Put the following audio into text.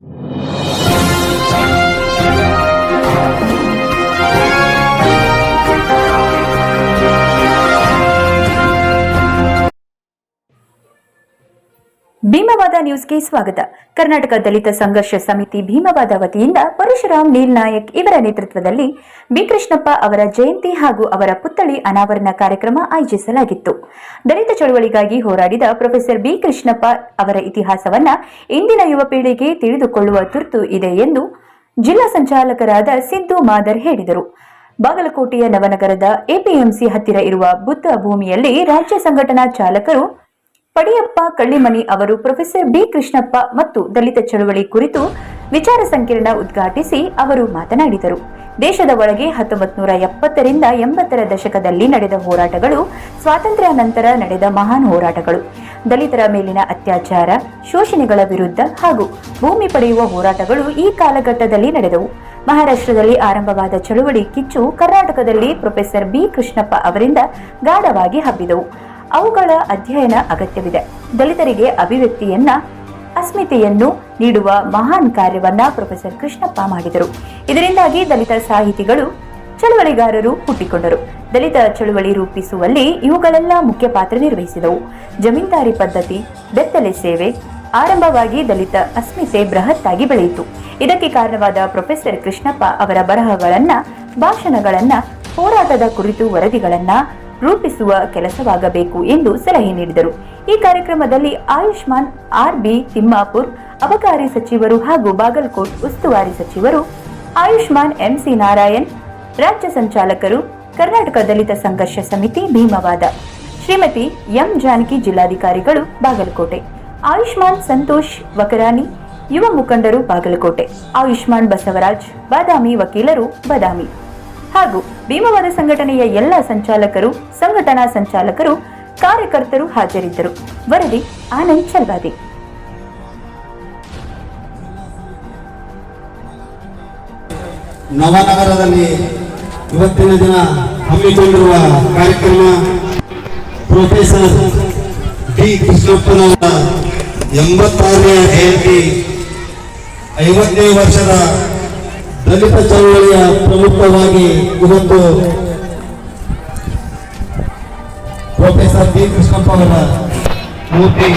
you ಭೀಮವಾದ ನ್ಯೂಸ್ಗೆ ಸ್ವಾಗತ. ಕರ್ನಾಟಕ ದಲಿತ ಸಂಘರ್ಷ ಸಮಿತಿ ಭೀಮವಾದ ವತಿಯಿಂದ ಪರಶುರಾಮ್ ನೀಲ್ ನಾಯಕ್ ಇವರ ನೇತೃತ್ವದಲ್ಲಿ ಬಿಕೃಷ್ಣಪ್ಪ ಅವರ ಜಯಂತಿ ಹಾಗೂ ಅವರ ಪುತ್ಥಳಿ ಅನಾವರಣ ಕಾರ್ಯಕ್ರಮ ಆಯೋಜಿಸಲಾಗಿತ್ತು. ದಲಿತ ಚಳವಳಿಗಾಗಿ ಹೋರಾಡಿದ ಪ್ರೊಫೆಸರ್ ಬಿ ಕೃಷ್ಣಪ್ಪ ಅವರ ಇತಿಹಾಸವನ್ನ ಇಂದಿನ ಯುವ ಪೀಳಿಗೆ ತಿಳಿದುಕೊಳ್ಳುವ ತುರ್ತು ಇದೆ ಎಂದು ಜಿಲ್ಲಾ ಸಂಚಾಲಕರಾದ ಸಿದ್ದು ಮಾದರ್ ಹೇಳಿದರು. ಬಾಗಲಕೋಟೆಯ ನವನಗರದ ಎಪಿಎಂಸಿ ಹತ್ತಿರ ಇರುವ ಬುದ್ಧ ಭೂಮಿಯಲ್ಲಿ ರಾಜ್ಯ ಸಂಘಟನಾ ಚಾಲಕರು ಪಡಿಯಪ್ಪ ಕಳ್ಳಿಮನಿ ಅವರು, ಪ್ರೊಫೆಸರ್ ಬಿ ಕೃಷ್ಣಪ್ಪ ಮತ್ತು ದಲಿತ ಚಳುವಳಿ ಕುರಿತು ವಿಚಾರ ಸಂಕಿರಣ ಉದ್ಘಾಟಿಸಿ ಅವರು ಮಾತನಾಡಿದರು. ದೇಶದ ಒಳಗೆ ಹತ್ತೊಂಬತ್ತು ನೂರ ಎಪ್ಪತ್ತರಿಂದ ಎಂಬತ್ತರ ದಶಕದಲ್ಲಿ ನಡೆದ ಹೋರಾಟಗಳು, ಸ್ವಾತಂತ್ರ್ಯ ನಂತರ ನಡೆದ ಮಹಾನ್ ಹೋರಾಟಗಳು. ದಲಿತರ ಮೇಲಿನ ಅತ್ಯಾಚಾರ, ಶೋಷಣೆಗಳ ವಿರುದ್ಧ ಹಾಗೂ ಭೂಮಿ ಪಡೆಯುವ ಹೋರಾಟಗಳು ಈ ಕಾಲಘಟ್ಟದಲ್ಲಿ ನಡೆದವು. ಮಹಾರಾಷ್ಟ್ರದಲ್ಲಿ ಆರಂಭವಾದ ಚಳುವಳಿ ಕಿಚ್ಚು ಕರ್ನಾಟಕದಲ್ಲಿ ಪ್ರೊಫೆಸರ್ ಬಿ ಕೃಷ್ಣಪ್ಪ ಅವರಿಂದ ಗಾಢವಾಗಿ ಹಬ್ಬಿದವು. ಅವುಗಳ ಅಧ್ಯಯನ ಅಗತ್ಯವಿದೆ. ದಲಿತರಿಗೆ ಅಭಿವ್ಯಕ್ತಿಯನ್ನ, ಅಸ್ಮಿತೆಯನ್ನು ನೀಡುವ ಮಹಾನ್ ಕಾರ್ಯವನ್ನ ಪ್ರೊಫೆಸರ್ ಕೃಷ್ಣಪ್ಪ ಮಾಡಿದರು. ಇದರಿಂದಾಗಿ ದಲಿತ ಸಾಹಿತಿಗಳು ಚಳುವಳಿಗಾರರು ಹುಟ್ಟಿಕೊಂಡರು. ದಲಿತ ಚಳುವಳಿ ರೂಪಿಸುವಲ್ಲಿ ಇವುಗಳೆಲ್ಲ ಮುಖ್ಯ ಪಾತ್ರ ನಿರ್ವಹಿಸಿದವು. ಜಮೀನ್ದಾರಿ ಪದ್ಧತಿ, ಬೆತ್ತಲೆ ಸೇವೆ, ಆರಂಭವಾಗಿ ದಲಿತ ಅಸ್ಮಿತೆ ಬೃಹತ್ತಾಗಿ ಬೆಳೆಯಿತು. ಇದಕ್ಕೆ ಕಾರಣವಾದ ಪ್ರೊಫೆಸರ್ ಕೃಷ್ಣಪ್ಪ ಅವರ ಬರಹಗಳನ್ನ, ಭಾಷಣಗಳನ್ನ, ಹೋರಾಟದ ಕುರಿತು ವರದಿಗಳನ್ನ ರೂಪಿಸುವ ಕೆಲಸವಾಗಬೇಕು ಎಂದು ಸಲಹೆ ನೀಡಿದರು. ಈ ಕಾರ್ಯಕ್ರಮದಲ್ಲಿ ಆಯುಷ್ಮಾನ್, ಆರ್ ಬಿ, ತಿಮ್ಮಾಪುರ್, ಅಬಕಾರಿ ಸಚಿವರು ಹಾಗೂ ಬಾಗಲಕೋಟ್ ಉಸ್ತುವಾರಿ ಸಚಿವರು, ಆಯುಷ್ಮಾನ್ ಎಂಸಿ ನಾರಾಯಣ್, ರಾಜ್ಯ ಸಂಚಾಲಕರು, ಕರ್ನಾಟಕ ದಲಿತ ಸಂಘರ್ಷ ಸಮಿತಿ ಭೀಮವಾದ, ಶ್ರೀಮತಿ ಎಂ ಜಾನಕಿ ಜಿಲ್ಲಾಧಿಕಾರಿಗಳು ಬಾಗಲಕೋಟೆ, ಆಯುಷ್ಮಾನ್ ಸಂತೋಷ್ ವಕರಾನಿ, ಯುವ ಮುಖಂಡರು ಬಾಗಲಕೋಟೆ, ಆಯುಷ್ಮಾನ್ ಬಸವರಾಜ್, ಬಾದಾಮಿ ವಕೀಲರು ಬಾದಾಮಿ. ಹಾಗೂ ಭೀಮವಾದ ಸಂಘಟನೆಯ ಎಲ್ಲ ಸಂಚಾಲಕರು, ಸಂಘಟನಾ ಸಂಚಾಲಕರು, ಕಾರ್ಯಕರ್ತರು ಹಾಜರಿದ್ದರು. ವರದಿ ಆನಂದ್ ಚಲ್ವಾದಿ. ನವನಗರದಲ್ಲಿ ಇವತ್ತಿನ ದಿನ ಹಮ್ಮಿಕೊಂಡಿರುವ ಕಾರ್ಯಕ್ರಮ ಪ್ರೊಫೆಸರ್ ಡಿ ಕೃಷ್ಣಪ್ಪನವರ ಎಂಬತ್ತಾರನೇ ಜಯಂತಿ, ಐವತ್ತನೇ ವರ್ಷದ ದಲಿತ ಚಳವಳಿಯ ಪ್ರಮುಖವಾಗಿ ಇವತ್ತು ಪ್ರೊಫೆಸರ್ ಬಿ ಕೃಷ್ಣಪ್ಪ ಅವರ ಮೂರ್ತಿ